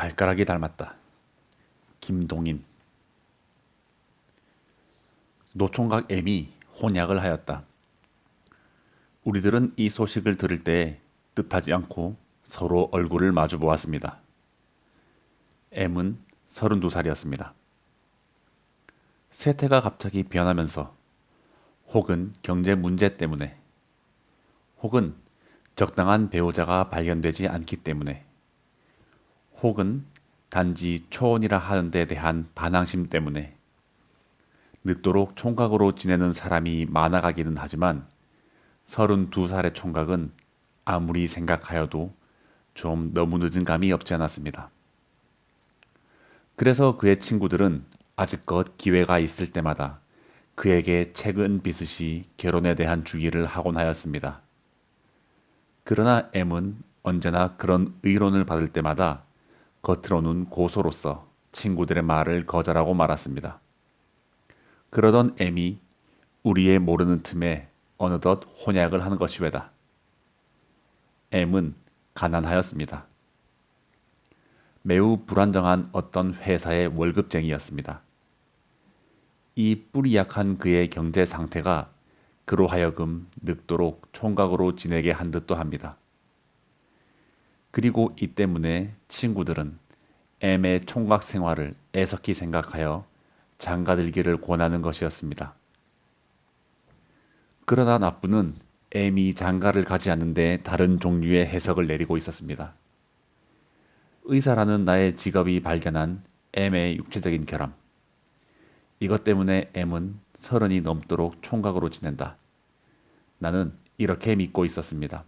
발가락이 닮았다. 김동인 노총각 M이 혼약을 하였다. 우리들은 이 소식을 들을 때 뜻하지 않고 서로 얼굴을 마주 보았습니다. M은 32살이었습니다. 세태가 갑자기 변하면서 혹은 경제 문제 때문에 혹은 적당한 배우자가 발견되지 않기 때문에 혹은 단지 초혼이라 하는 데 대한 반항심 때문에 늦도록 총각으로 지내는 사람이 많아가기는 하지만 32살의 총각은 아무리 생각하여도 좀 너무 늦은 감이 없지 않았습니다. 그래서 그의 친구들은 아직껏 기회가 있을 때마다 그에게 책은 비슷이 결혼에 대한 주의를 하곤 하였습니다. 그러나 M은 언제나 그런 의론을 받을 때마다 겉으로는 고소로서 친구들의 말을 거절하고 말았습니다. 그러던 M이 우리의 모르는 틈에 어느덧 혼약을 하는 것이 왜다. M은 가난하였습니다. 매우 불안정한 어떤 회사의 월급쟁이였습니다. 이 뿌리 약한 그의 경제 상태가 그로 하여금 늙도록 총각으로 지내게 한 듯도 합니다. 그리고 이 때문에 친구들은 M의 총각 생활을 애석히 생각하여 장가들기를 권하는 것이었습니다. 그러나 나쁘는 M이 장가를 가지 않는데 다른 종류의 해석을 내리고 있었습니다. 의사라는 나의 직업이 발견한 M의 육체적인 결함. 이것 때문에 M은 서른이 넘도록 총각으로 지낸다. 나는 이렇게 믿고 있었습니다.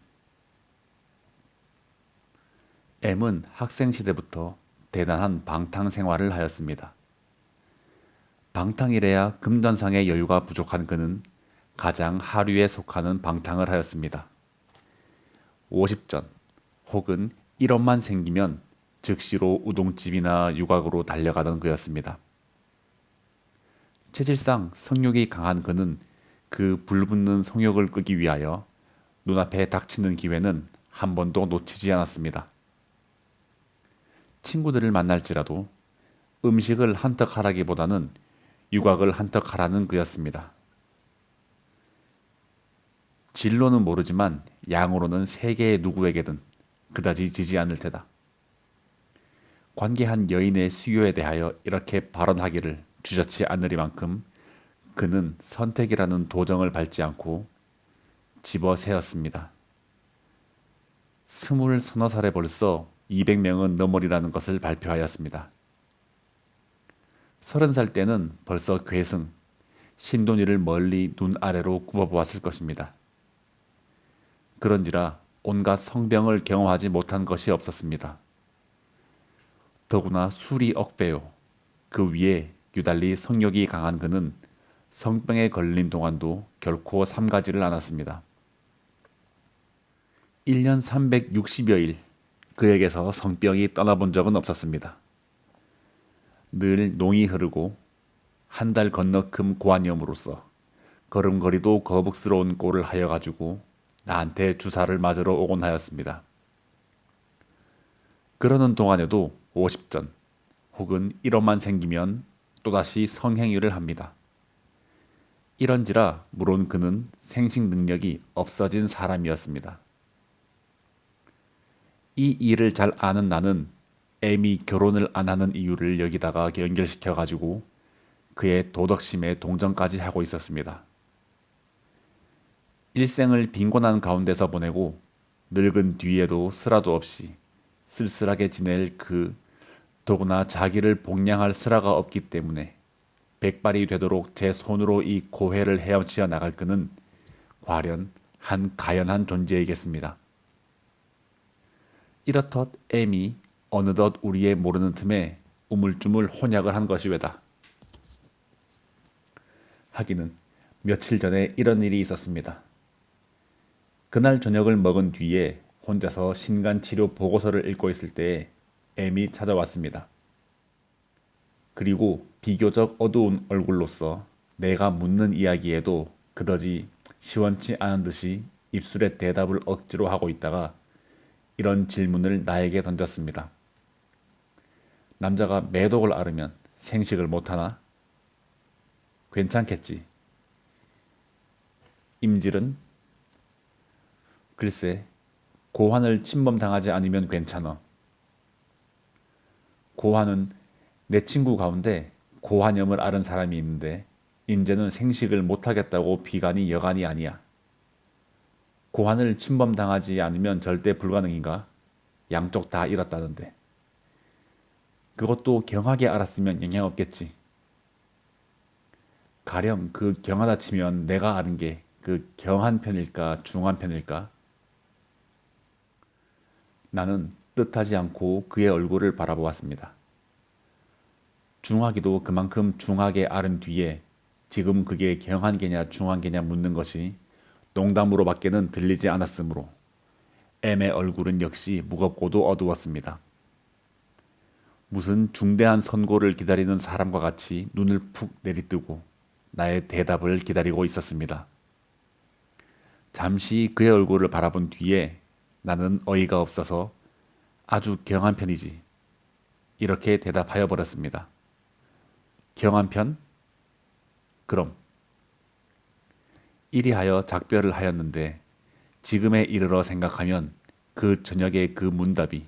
M은 학생 시대부터 대단한 방탕 생활을 하였습니다. 방탕이래야 금전상의 여유가 부족한 그는 가장 하류에 속하는 방탕을 하였습니다. 50전 혹은 1원만 생기면 즉시로 우동집이나 유곽으로 달려가던 그였습니다. 체질상 성욕이 강한 그는 그 불붙는 성욕을 끄기 위하여 눈앞에 닥치는 기회는 한 번도 놓치지 않았습니다. 친구들을 만날지라도 음식을 한턱 하라기보다는 유곽을 한턱 하라는 그였습니다. 진로는 모르지만 양으로는 세계의 누구에게든 그다지 지지 않을 테다. 관계한 여인의 수요에 대하여 이렇게 발언하기를 주저치 않으리만큼 그는 선택이라는 도정을 밟지 않고 집어세었습니다. 스물 서너 살에 벌써 200명은 넘으리라는 것을 발표하였습니다. 서른 살 때는 벌써 괴승, 신돈이를 멀리 눈 아래로 굽어보았을 것입니다. 그런지라 온갖 성병을 경험하지 못한 것이 없었습니다. 더구나 술이 억배요. 그 위에 유달리 성욕이 강한 그는 성병에 걸린 동안도 결코 삼가지를 않았습니다. 1년 360여일 그에게서 성병이 떠나본 적은 없었습니다. 늘 농이 흐르고 한 달 건너큼 고환염으로써 걸음걸이도 거북스러운 꼴을 하여 가지고 나한테 주사를 맞으러 오곤 하였습니다. 그러는 동안에도 50전 혹은 1원만 생기면 또다시 성행위를 합니다. 이런지라 물론 그는 생식 능력이 없어진 사람이었습니다. 이 일을 잘 아는 나는 애미 결혼을 안 하는 이유를 여기다가 연결시켜 가지고 그의 도덕심에 동정까지 하고 있었습니다. 일생을 빈곤한 가운데서 보내고 늙은 뒤에도 쓰라도 없이 쓸쓸하게 지낼 그 더구나 자기를 복량할 쓰라가 없기 때문에 백발이 되도록 제 손으로 이 고해를 헤엄치어 나갈 그는 과연 한 가연한 존재이겠습니다. 이렇듯 M이 어느덧 우리의 모르는 틈에 우물쭈물 혼약을 한 것이 왜다. 하기는 며칠 전에 이런 일이 있었습니다. 그날 저녁을 먹은 뒤에 혼자서 신간 치료 보고서를 읽고 있을 때에 M이 찾아왔습니다. 그리고 비교적 어두운 얼굴로서 내가 묻는 이야기에도 그다지 시원치 않은 듯이 입술에 대답을 억지로 하고 있다가 이런 질문을 나에게 던졌습니다. 남자가 매독을 앓으면 생식을 못하나? 괜찮겠지. 임질은 글쎄 고환을 침범당하지 않으면 괜찮아. 고환은 내 친구 가운데 고환염을 앓은 사람이 있는데 인제는 생식을 못하겠다고 비관이 여간이 아니야. 고환을 침범당하지 않으면 절대 불가능인가? 양쪽 다 잃었다는데. 그것도 경하게 알았으면 영향 없겠지. 가령 그 경하다 치면 내가 아는 게 그 경한 편일까 중한 편일까? 나는 뜻하지 않고 그의 얼굴을 바라보았습니다. 중하기도 그만큼 중하게 앓은 뒤에 지금 그게 경한 게냐 중한 게냐 묻는 것이 농담으로밖에는 들리지 않았으므로 M의 얼굴은 역시 무겁고도 어두웠습니다. 무슨 중대한 선고를 기다리는 사람과 같이 눈을 푹 내리뜨고 나의 대답을 기다리고 있었습니다. 잠시 그의 얼굴을 바라본 뒤에 나는 어이가 없어서 아주 경한 편이지. 이렇게 대답하여 버렸습니다. 경한 편? 그럼. 이리하여 작별을 하였는데 지금에 이르러 생각하면 그 저녁의 그 문답이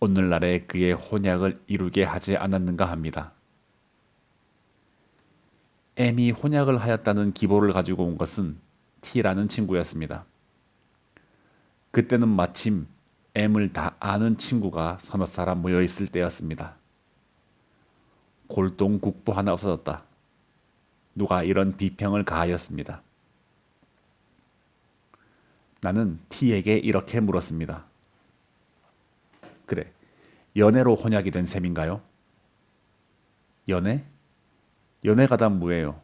오늘날의 그의 혼약을 이루게 하지 않았는가 합니다. M이 혼약을 하였다는 기보를 가지고 온 것은 T라는 친구였습니다. 그때는 마침 M을 다 아는 친구가 서너 사람 모여 있을 때였습니다. 골동 국보 하나 없어졌다. 누가 이런 비평을 가하였습니다. 나는 T에게 이렇게 물었습니다. 그래, 연애로 혼약이 된 셈인가요? 연애? 연애가 다 뭐예요?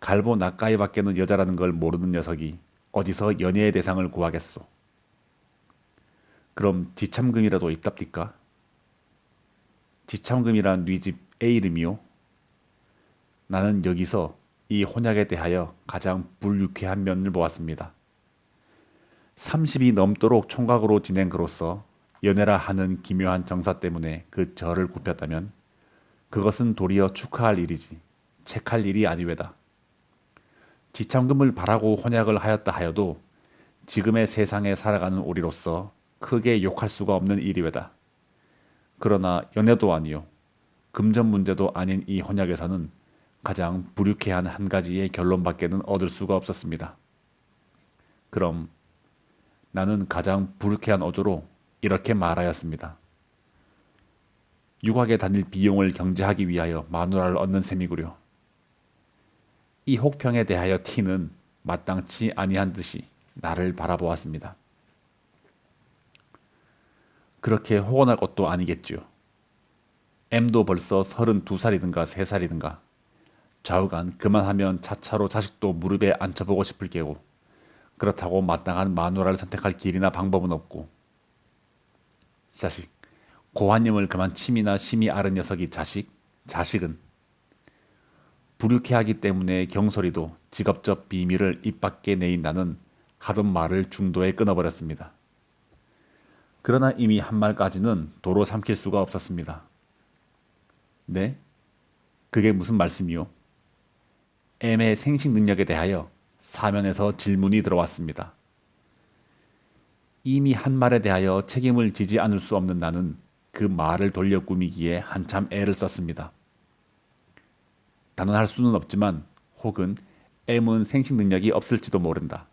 갈보 나까이밖에는 여자라는 걸 모르는 녀석이 어디서 연애의 대상을 구하겠소? 그럼 지참금이라도 있답니까? 지참금이란 뉘집 A 이름이요? 나는 여기서 이 혼약에 대하여 가장 불유쾌한 면을 보았습니다. 30이 넘도록 총각으로 지낸 그로서 연애라 하는 기묘한 정사 때문에 그 절을 굽혔다면 그것은 도리어 축하할 일이지 책할 일이 아니외다. 지참금을 바라고 혼약을 하였다 하여도 지금의 세상에 살아가는 우리로서 크게 욕할 수가 없는 일이외다. 그러나 연애도 아니요. 금전 문제도 아닌 이 혼약에서는 가장 불유쾌한 한 가지의 결론밖에는 얻을 수가 없었습니다. 그럼 나는 가장 불쾌한 어조로 이렇게 말하였습니다. 유학에 다닐 비용을 경제하기 위하여 마누라를 얻는 셈이구려. 이 혹평에 대하여 T는 마땅치 아니한 듯이 나를 바라보았습니다. 그렇게 호언할 것도 아니겠지요. M도 벌써 32살이든가 3살이든가 좌우간 그만하면 차차로 자식도 무릎에 앉혀보고 싶을 게고 그렇다고 마땅한 마누라를 선택할 길이나 방법은 없고 자식 고환님을 그만 침이나 심이 앓은 녀석이 자식 자식은 불유쾌하기 때문에 경솔이도 직업적 비밀을 입 밖에 내인 나는 하던 말을 중도에 끊어버렸습니다. 그러나 이미 한 말까지는 도로 삼킬 수가 없었습니다. 네? 그게 무슨 말씀이요? M의 생식 능력에 대하여 사면에서 질문이 들어왔습니다. 이미 한 말에 대하여 책임을 지지 않을 수 없는 나는 그 말을 돌려 꾸미기에 한참 애를 썼습니다. 단언할 수는 없지만 혹은 M은 생식 능력이 없을지도 모른다.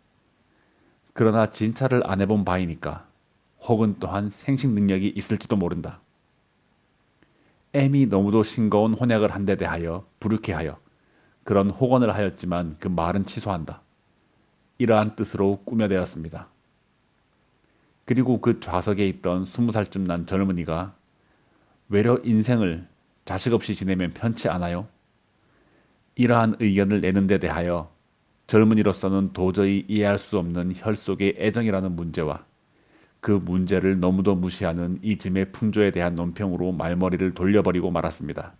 그러나 진찰을 안 해본 바이니까 혹은 또한 생식 능력이 있을지도 모른다. M이 너무도 싱거운 혼약을 한 데 대하여 불쾌하여 그런 호언을 하였지만 그 말은 취소한다. 이러한 뜻으로 꾸며대었습니다. 그리고 그 좌석에 있던 스무 살쯤 난 젊은이가 외려 인생을 자식 없이 지내면 편치 않아요? 이러한 의견을 내는 데 대하여 젊은이로서는 도저히 이해할 수 없는 혈속의 애정이라는 문제와 그 문제를 너무도 무시하는 이 짐의 풍조에 대한 논평으로 말머리를 돌려버리고 말았습니다.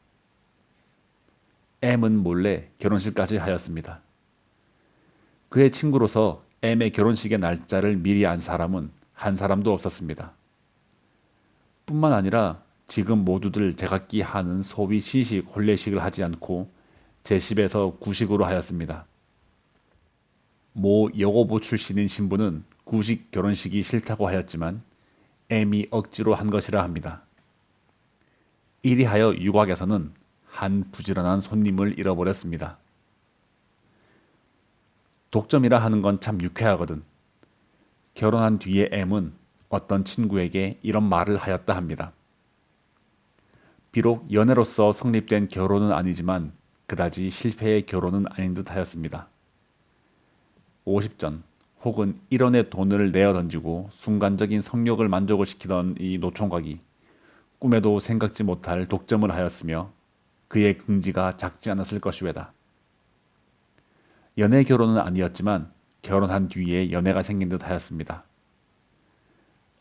M은 몰래 결혼식까지 하였습니다. 그의 친구로서 M의 결혼식의 날짜를 미리 안 사람은 한 사람도 없었습니다. 뿐만 아니라 지금 모두들 제각기 하는 소위 시식, 혼례식을 하지 않고 제10에서 구식으로 하였습니다. 모 여고부 출신인 신부는 구식 결혼식이 싫다고 하였지만 M이 억지로 한 것이라 합니다. 이리하여 유곽에서는 한 부지런한 손님을 잃어버렸습니다. 독점이라 하는 건 참 유쾌하거든. 결혼한 뒤에 M은 어떤 친구에게 이런 말을 하였다 합니다. 비록 연애로서 성립된 결혼은 아니지만 그다지 실패의 결혼은 아닌 듯 하였습니다. 50전 혹은 1원의 돈을 내어 던지고 순간적인 성욕을 만족을 시키던 이 노총각이 꿈에도 생각지 못할 독점을 하였으며 그의 긍지가 작지 않았을 것이외다. 연애 결혼은 아니었지만 결혼한 뒤에 연애가 생긴 듯 하였습니다.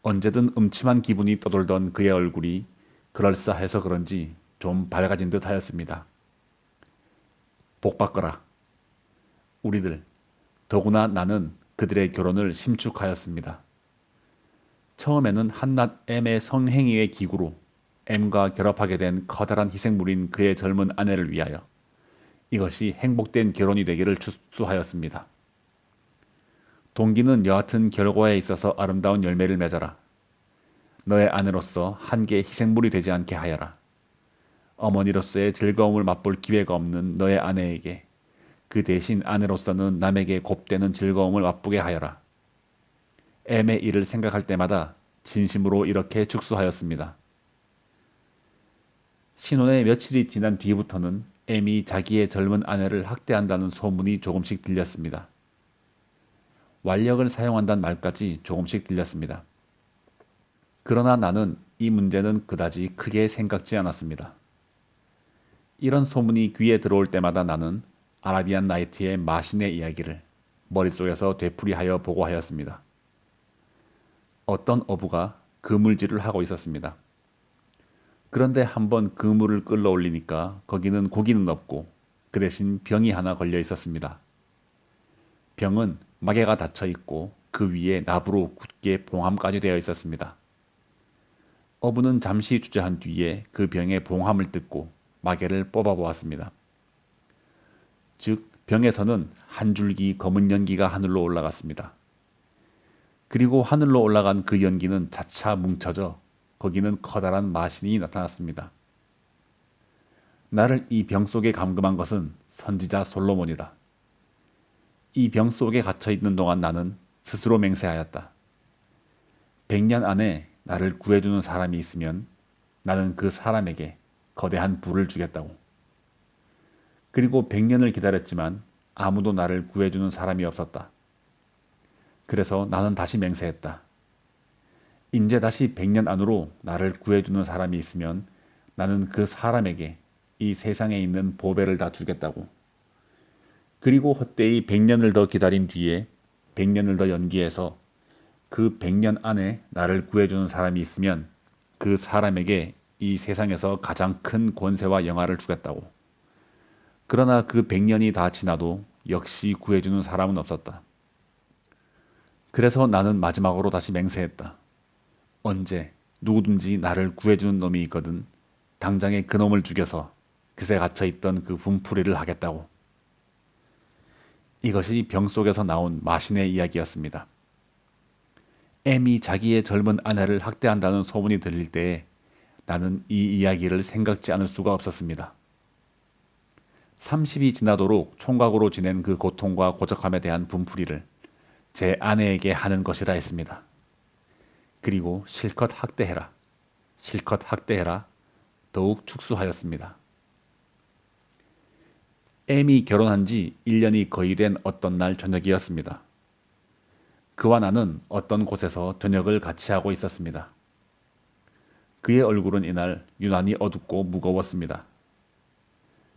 언제든 음침한 기분이 떠돌던 그의 얼굴이 그럴싸해서 그런지 좀 밝아진 듯 하였습니다. 복 받거라. 우리들, 더구나 나는 그들의 결혼을 심축하였습니다. 처음에는 한낱 M의 성행위의 기구로 M과 결합하게 된 커다란 희생물인 그의 젊은 아내를 위하여 이것이 행복된 결혼이 되기를 추수하였습니다. 동기는 여하튼 결과에 있어서 아름다운 열매를 맺어라. 너의 아내로서 한 개의 희생물이 되지 않게 하여라. 어머니로서의 즐거움을 맛볼 기회가 없는 너의 아내에게 그 대신 아내로서는 남에게 곱되는 즐거움을 맛보게 하여라. M의 일을 생각할 때마다 진심으로 이렇게 축소하였습니다. 신혼의 며칠이 지난 뒤부터는 M이 자기의 젊은 아내를 학대한다는 소문이 조금씩 들렸습니다. 완력을 사용한다는 말까지 조금씩 들렸습니다. 그러나 나는 이 문제는 그다지 크게 생각지 않았습니다. 이런 소문이 귀에 들어올 때마다 나는 아라비안 나이트의 마신의 이야기를 머릿속에서 되풀이하여 보고 하였습니다. 어떤 어부가 그물질을 하고 있었습니다. 그런데 한번 그물을 끌러 올리니까 거기는 고기는 없고 그 대신 병이 하나 걸려 있었습니다. 병은 마개가 닫혀 있고 그 위에 나부로 굳게 봉함까지 되어 있었습니다. 어부는 잠시 주저한 뒤에 그 병의 봉함을 뜯고 마개를 뽑아 보았습니다. 즉 병에서는 한 줄기 검은 연기가 하늘로 올라갔습니다. 그리고 하늘로 올라간 그 연기는 차차 뭉쳐져 거기는 커다란 마신이 나타났습니다. 나를 이 병 속에 감금한 것은 선지자 솔로몬이다. 이 병 속에 갇혀 있는 동안 나는 스스로 맹세하였다. 백년 안에 나를 구해주는 사람이 있으면 나는 그 사람에게 거대한 부를 주겠다고. 그리고 백년을 기다렸지만 아무도 나를 구해주는 사람이 없었다. 그래서 나는 다시 맹세했다. 이제 다시 백년 안으로 나를 구해주는 사람이 있으면 나는 그 사람에게 이 세상에 있는 보배를 다 주겠다고. 그리고 헛되이 백년을 더 기다린 뒤에 백년을 더 연기해서 그 백년 안에 나를 구해주는 사람이 있으면 그 사람에게 이 세상에서 가장 큰 권세와 영화를 주겠다고. 그러나 그 백년이 다 지나도 역시 구해주는 사람은 없었다. 그래서 나는 마지막으로 다시 맹세했다. 언제 누구든지 나를 구해주는 놈이 있거든 당장에 그 놈을 죽여서 그새 갇혀있던 그 분풀이를 하겠다고. 이것이 병 속에서 나온 마신의 이야기였습니다. M이 자기의 젊은 아내를 학대한다는 소문이 들릴 때에 나는 이 이야기를 생각지 않을 수가 없었습니다. 30이 지나도록 총각으로 지낸 그 고통과 고적함에 대한 분풀이를 제 아내에게 하는 것이라 했습니다. 그리고 실컷 학대해라. 실컷 학대해라. 더욱 축소하였습니다. M이 결혼한 지 1년이 거의 된 어떤 날 저녁이었습니다. 그와 나는 어떤 곳에서 저녁을 같이 하고 있었습니다. 그의 얼굴은 이날 유난히 어둡고 무거웠습니다.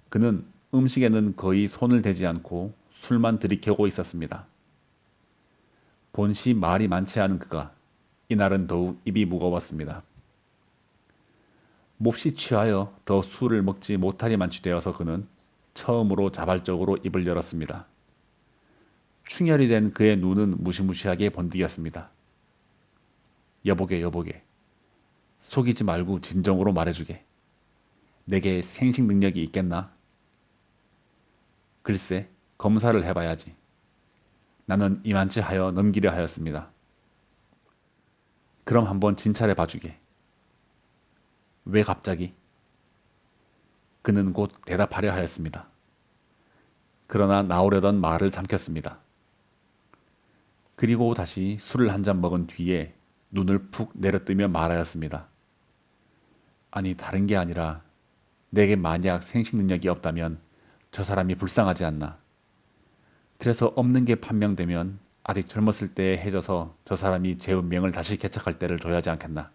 그는 음식에는 거의 손을 대지 않고 술만 들이켜고 있었습니다. 본시 말이 많지 않은 그가 이날은 더욱 입이 무거웠습니다. 몹시 취하여 더 술을 먹지 못하리 만치 되어서 그는 처음으로 자발적으로 입을 열었습니다. 충혈이 된 그의 눈은 무시무시하게 번득였습니다. 여보게 여보게 속이지 말고 진정으로 말해주게. 내게 생식 능력이 있겠나? 글쎄, 검사를 해봐야지. 나는 이만치 하여 넘기려 하였습니다. 그럼 한번 진찰해 봐주게. 왜 갑자기? 그는 곧 대답하려 하였습니다. 그러나 나오려던 말을 삼켰습니다. 그리고 다시 술을 한 잔 먹은 뒤에 눈을 푹 내려뜨며 말하였습니다. 아니, 다른 게 아니라 내게 만약 생식 능력이 없다면 저 사람이 불쌍하지 않나. 그래서 없는 게 판명되면 아직 젊었을 때에 해져서 저 사람이 제 운명을 다시 개척할 때를 줘야 하지 않겠나.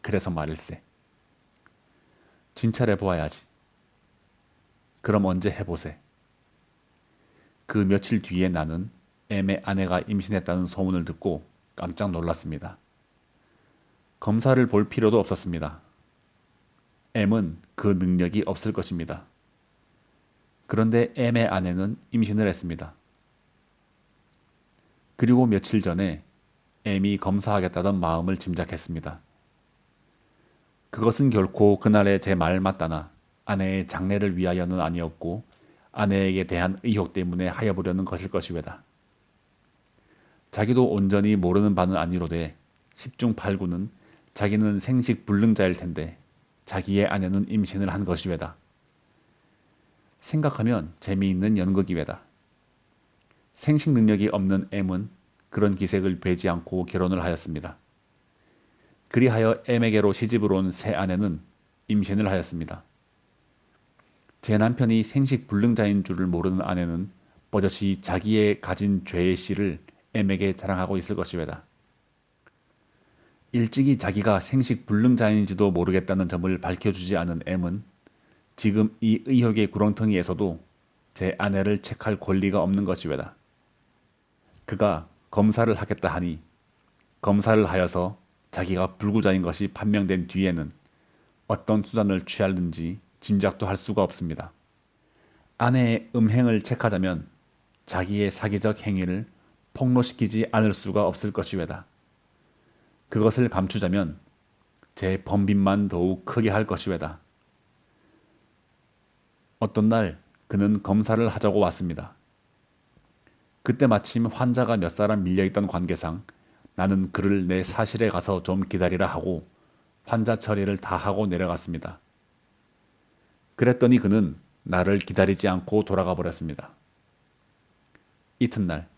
그래서 말일세. 진찰해 보아야지. 그럼 언제 해보세. 그 며칠 뒤에 나는 M의 아내가 임신했다는 소문을 듣고 깜짝 놀랐습니다. 검사를 볼 필요도 없었습니다. M은 그 능력이 없을 것입니다. 그런데 M의 아내는 임신을 했습니다. 그리고 며칠 전에 M이 검사하겠다던 마음을 짐작했습니다. 그것은 결코 그날의 제 말 맞다나 아내의 장래를 위하여는 아니었고 아내에게 대한 의혹 때문에 하여보려는 것일 것이외다. 자기도 온전히 모르는 바는 아니로되 10중 8구는 자기는 생식 불능자일 텐데 자기의 아내는 임신을 한 것이외다. 생각하면 재미있는 연극이외다. 생식 능력이 없는 M은 그런 기색을 배지 않고 결혼을 하였습니다. 그리하여 M에게로 시집을 온 새 아내는 임신을 하였습니다. 제 남편이 생식 불능자인 줄을 모르는 아내는 버젓이 자기의 가진 죄의 씨를 M에게 자랑하고 있을 것이외다. 일찍이 자기가 생식 불능자인지도 모르겠다는 점을 밝혀주지 않은 M은 지금 이 의혹의 구렁텅이에서도 제 아내를 책할 권리가 없는 것이외다. 그가 검사를 하겠다 하니 검사를 하여서 자기가 불구자인 것이 판명된 뒤에는 어떤 수단을 취하는지 짐작도 할 수가 없습니다. 아내의 음행을 체크하자면 자기의 사기적 행위를 폭로시키지 않을 수가 없을 것이외다. 그것을 감추자면 제 범빈만 더욱 크게 할 것이외다. 어떤 날 그는 검사를 하자고 왔습니다. 그때 마침 환자가 몇 사람 밀려있던 관계상 나는 그를 내 사실에 가서 좀 기다리라 하고 환자 처리를 다 하고 내려갔습니다. 그랬더니 그는 나를 기다리지 않고 돌아가 버렸습니다. 이튿날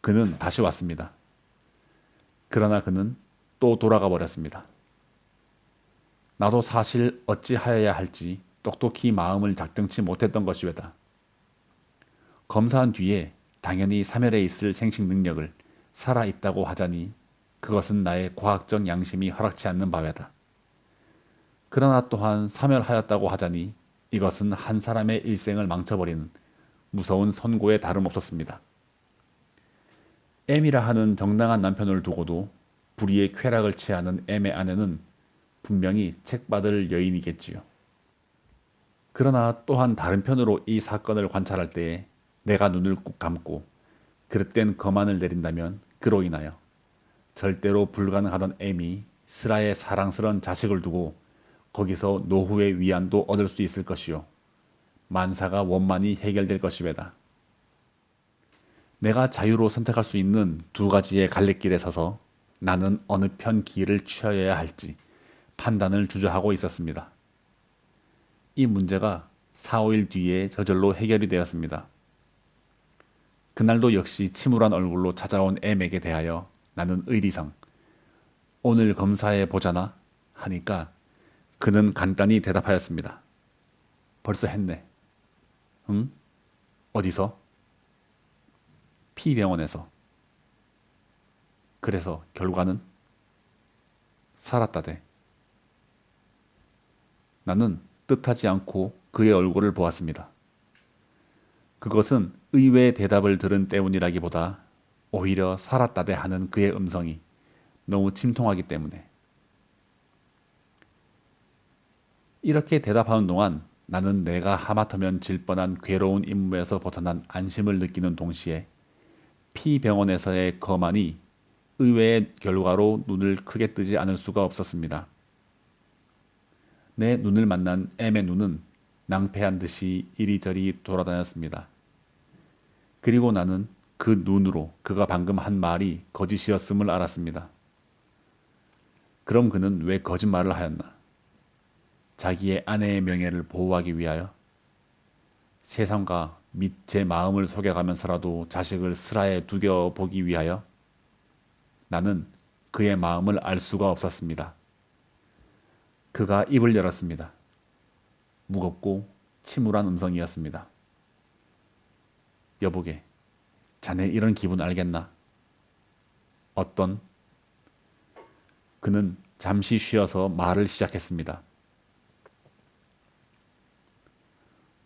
그는 다시 왔습니다. 그러나 그는 또 돌아가 버렸습니다. 나도 사실 어찌하여야 할지 똑똑히 마음을 작정치 못했던 것이외다. 검사한 뒤에 당연히 사멸에 있을 생식 능력을 살아 있다고 하자니 그것은 나의 과학적 양심이 허락치 않는 바외다. 그러나 또한 사멸하였다고 하자니 이것은 한 사람의 일생을 망쳐버리는 무서운 선고에 다름없었습니다. M이라 하는 정당한 남편을 두고도 불의의 쾌락을 취하는 M의 아내는 분명히 책받을 여인이겠지요. 그러나 또한 다른 편으로 이 사건을 관찰할 때에 내가 눈을 꾹 감고 그릇된 거만을 내린다면 그로 인하여 절대로 불가능하던 M이 스라의 사랑스런 자식을 두고 거기서 노후의 위안도 얻을 수 있을 것이요. 만사가 원만히 해결될 것이외다. 내가 자유로 선택할 수 있는 두 가지의 갈래길에 서서 나는 어느 편 길을 취하여야 할지 판단을 주저하고 있었습니다. 이 문제가 4, 5일 뒤에 저절로 해결이 되었습니다. 그날도 역시 침울한 얼굴로 찾아온 M에게 대하여 나는 의리상 오늘 검사해 보자나 하니까 그는 간단히 대답하였습니다. 벌써 했네. 응? 어디서? P병원에서. 그래서 결과는 살았다대. 나는 뜻하지 않고 그의 얼굴을 보았습니다. 그것은 의외의 대답을 들은 때문이라기보다 오히려 살았다대 하는 그의 음성이 너무 침통하기 때문에 이렇게 대답하는 동안 나는 내가 하마터면 질 뻔한 괴로운 임무에서 벗어난 안심을 느끼는 동시에 피병원에서의 거만이 의외의 결과로 눈을 크게 뜨지 않을 수가 없었습니다. 내 눈을 만난 M의 눈은 낭패한 듯이 이리저리 돌아다녔습니다. 그리고 나는 그 눈으로 그가 방금 한 말이 거짓이었음을 알았습니다. 그럼 그는 왜 거짓말을 하였나? 자기의 아내의 명예를 보호하기 위하여 세상과 및 제 마음을 속여가면서라도 자식을 슬하에 두겨 보기 위하여 나는 그의 마음을 알 수가 없었습니다. 그가 입을 열었습니다. 무겁고 침울한 음성이었습니다. 여보게, 자네 이런 기분 알겠나? 어떤? 그는 잠시 쉬어서 말을 시작했습니다.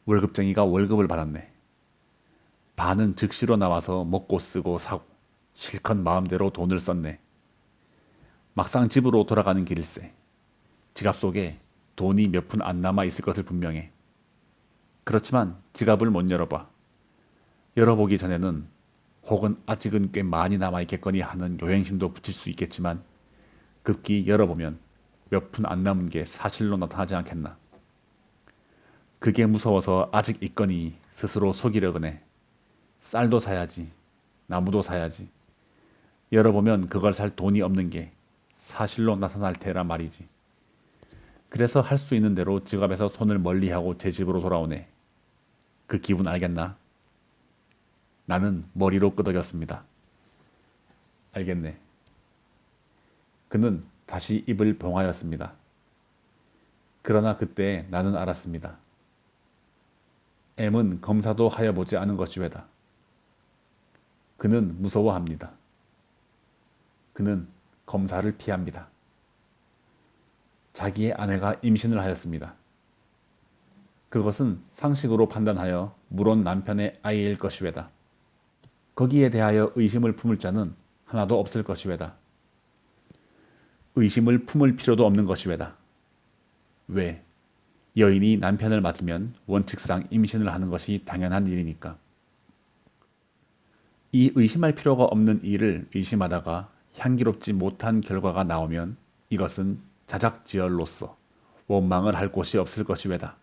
월급쟁이가 월급을 받았네. 반은 즉시로 나와서 먹고 쓰고 사고 실컷 마음대로 돈을 썼네. 막상 집으로 돌아가는 길일세. 지갑 속에 돈이 몇 푼 안 남아 있을 것을 분명해. 그렇지만 지갑을 못 열어봐. 열어보기 전에는 혹은 아직은 꽤 많이 남아 있겠거니 하는 요행심도 붙일 수 있겠지만 급기 열어보면 몇 푼 안 남은 게 사실로 나타나지 않겠나. 그게 무서워서 아직 있거니 스스로 속이려고 해. 쌀도 사야지. 나무도 사야지. 열어보면 그걸 살 돈이 없는 게 사실로 나타날 테라 말이지. 그래서 할 수 있는 대로 지갑에서 손을 멀리하고 제 집으로 돌아오네. 그 기분 알겠나? 나는 머리로 끄덕였습니다. 알겠네. 그는 다시 입을 봉하였습니다. 그러나 그때 나는 알았습니다. M은 검사도 하여 보지 않은 것이외다. 그는 무서워합니다. 그는 검사를 피합니다. 자기의 아내가 임신을 하였습니다. 그것은 상식으로 판단하여 물론 남편의 아이일 것이외다. 거기에 대하여 의심을 품을 자는 하나도 없을 것이외다. 의심을 품을 필요도 없는 것이외다. 왜? 여인이 남편을 맞으면 원칙상 임신을 하는 것이 당연한 일이니까. 이 의심할 필요가 없는 일을 의심하다가 향기롭지 못한 결과가 나오면 이것은 자작지얼로서 원망을 할 곳이 없을 것이외다.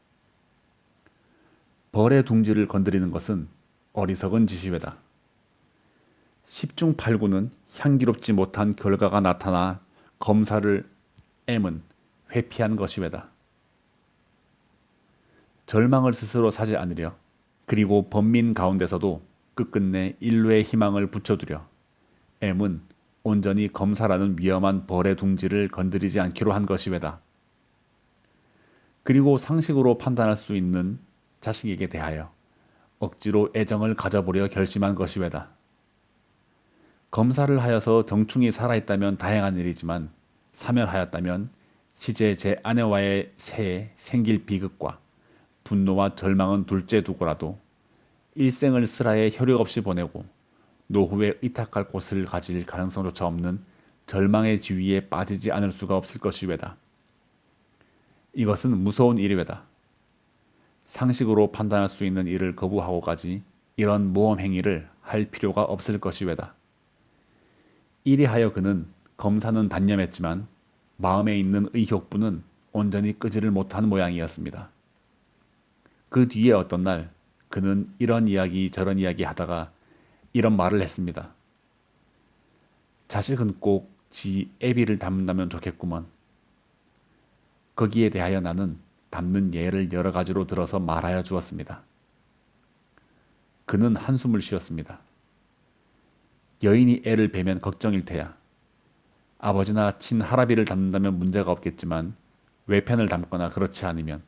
벌의 둥지를 건드리는 것은 어리석은 짓이외다. 10중 8구는 향기롭지 못한 결과가 나타나 검사를 M은 회피한 것이외다. 절망을 스스로 사지 않으려 그리고 범민 가운데서도 끝끝내 인류의 희망을 붙여두려 M은 온전히 검사라는 위험한 벌의 둥지를 건드리지 않기로 한 것이외다. 그리고 상식으로 판단할 수 있는 자식에게 대하여 억지로 애정을 가져보려 결심한 것이외다. 검사를 하여서 정충이 살아있다면 다행한 일이지만 사멸하였다면 시제 제 아내와의 새에 생길 비극과 분노와 절망은 둘째 두고라도 일생을 슬하에 혈육 없이 보내고 노후에 의탁할 곳을 가질 가능성조차 없는 절망의 지위에 빠지지 않을 수가 없을 것이외다. 이것은 무서운 일이외다. 상식으로 판단할 수 있는 일을 거부하고까지 이런 모험 행위를 할 필요가 없을 것이외다. 이리하여 그는 검사는 단념했지만 마음에 있는 의욕부는 온전히 끄지를 못한 모양이었습니다. 그 뒤에 어떤 날 그는 이런 이야기 저런 이야기 하다가 이런 말을 했습니다. 자식은 꼭 지 애비를 닮는다면 좋겠구먼. 거기에 대하여 나는 담는 예를 여러 가지로 들어서 말하여 주었습니다. 그는 한숨을 쉬었습니다. 여인이 애를 베면 걱정일 테야. 아버지나 친할아비를 닮는다면 문제가 없겠지만 외편을 닮거나 그렇지 않으면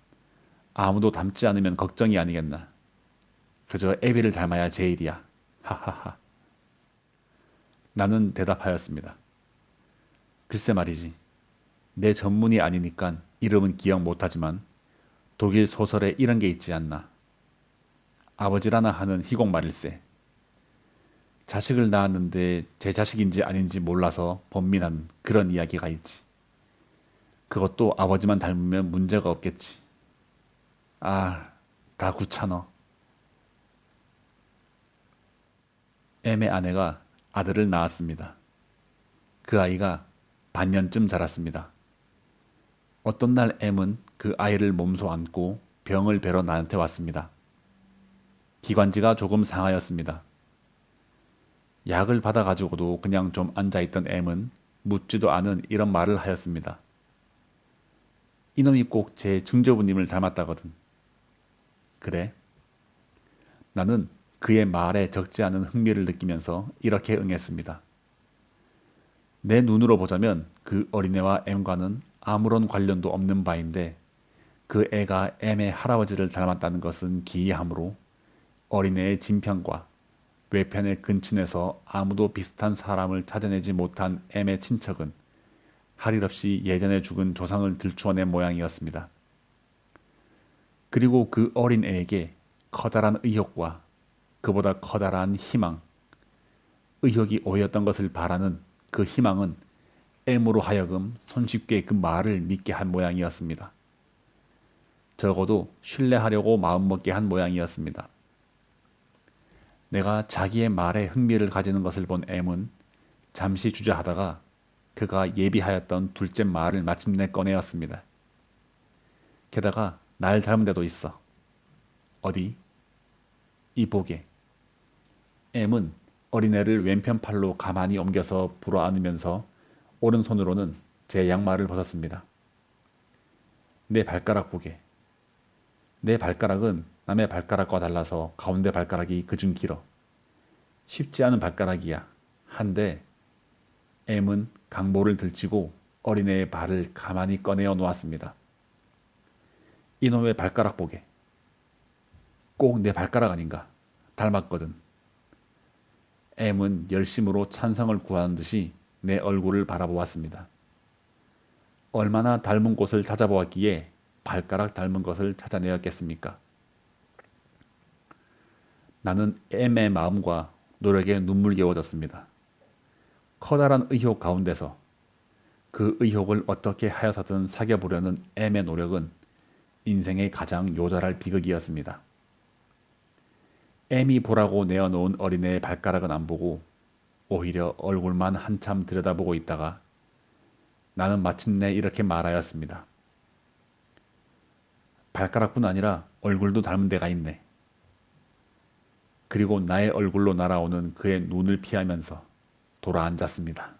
아무도 닮지 않으면 걱정이 아니겠나. 그저 애비를 닮아야 제일이야. 하하하. 나는 대답하였습니다. 글쎄 말이지. 내 전문이 아니니까 이름은 기억 못하지만 독일 소설에 이런 게 있지 않나. 아버지라나 하는 희곡 말일세. 자식을 낳았는데 제 자식인지 아닌지 몰라서 번민한 그런 이야기가 있지. 그것도 아버지만 닮으면 문제가 없겠지. 아, 다 구차너. M의 아내가 아들을 낳았습니다. 그 아이가 반년쯤 자랐습니다. 어떤 날 M은 그 아이를 몸소 안고 병을 뵈러 나한테 왔습니다. 기관지가 조금 상하였습니다. 약을 받아가지고도 그냥 좀 앉아있던 M은 묻지도 않은 이런 말을 하였습니다. 이놈이 꼭제 증조부님을 닮았다거든. 그래? 나는 그의 말에 적지 않은 흥미를 느끼면서 이렇게 응했습니다. 내 눈으로 보자면 그 어린애와 M과는 아무런 관련도 없는 바인데 그 애가 M의 할아버지를 닮았다는 것은 기이하므로 어린애의 진편과 외편의 근친에서 아무도 비슷한 사람을 찾아내지 못한 M의 친척은 할일 없이 예전에 죽은 조상을 들추어낸 모양이었습니다. 그리고 그 어린 애에게 커다란 의욕과 그보다 커다란 희망, 의욕이 오였던 것을 바라는 그 희망은 M으로 하여금 손쉽게 그 말을 믿게 한 모양이었습니다. 적어도 신뢰하려고 마음먹게 한 모양이었습니다. 내가 자기의 말에 흥미를 가지는 것을 본 M은 잠시 주저하다가 그가 예비하였던 둘째 말을 마침내 꺼내었습니다. 게다가 날 닮은 데도 있어. 어디? 이 보게. M은 어린애를 왼편 팔로 가만히 옮겨서 불어 안으면서 오른손으로는 제 양말을 벗었습니다. 내 발가락 보게. 내 발가락은 남의 발가락과 달라서 가운데 발가락이 그중 길어. 쉽지 않은 발가락이야. 한데 M은 강보를 들치고 어린애의 발을 가만히 꺼내어 놓았습니다. 이놈의 발가락 보게. 꼭 내 발가락 아닌가? 닮았거든. M은 열심으로 찬성을 구하는 듯이 내 얼굴을 바라보았습니다. 얼마나 닮은 곳을 찾아보았기에 발가락 닮은 것을 찾아내었겠습니까? 나는 M의 마음과 노력에 눈물겨워졌습니다. 커다란 의욕 가운데서 그 의욕을 어떻게 하여서든 사겨보려는 M의 노력은 인생의 가장 요절할 비극이었습니다. M이 보라고 내어놓은 어린애의 발가락은 안 보고 오히려 얼굴만 한참 들여다보고 있다가 나는 마침내 이렇게 말하였습니다. 발가락뿐 아니라 얼굴도 닮은 데가 있네. 그리고 나의 얼굴로 날아오는 그의 눈을 피하면서 돌아 앉았습니다.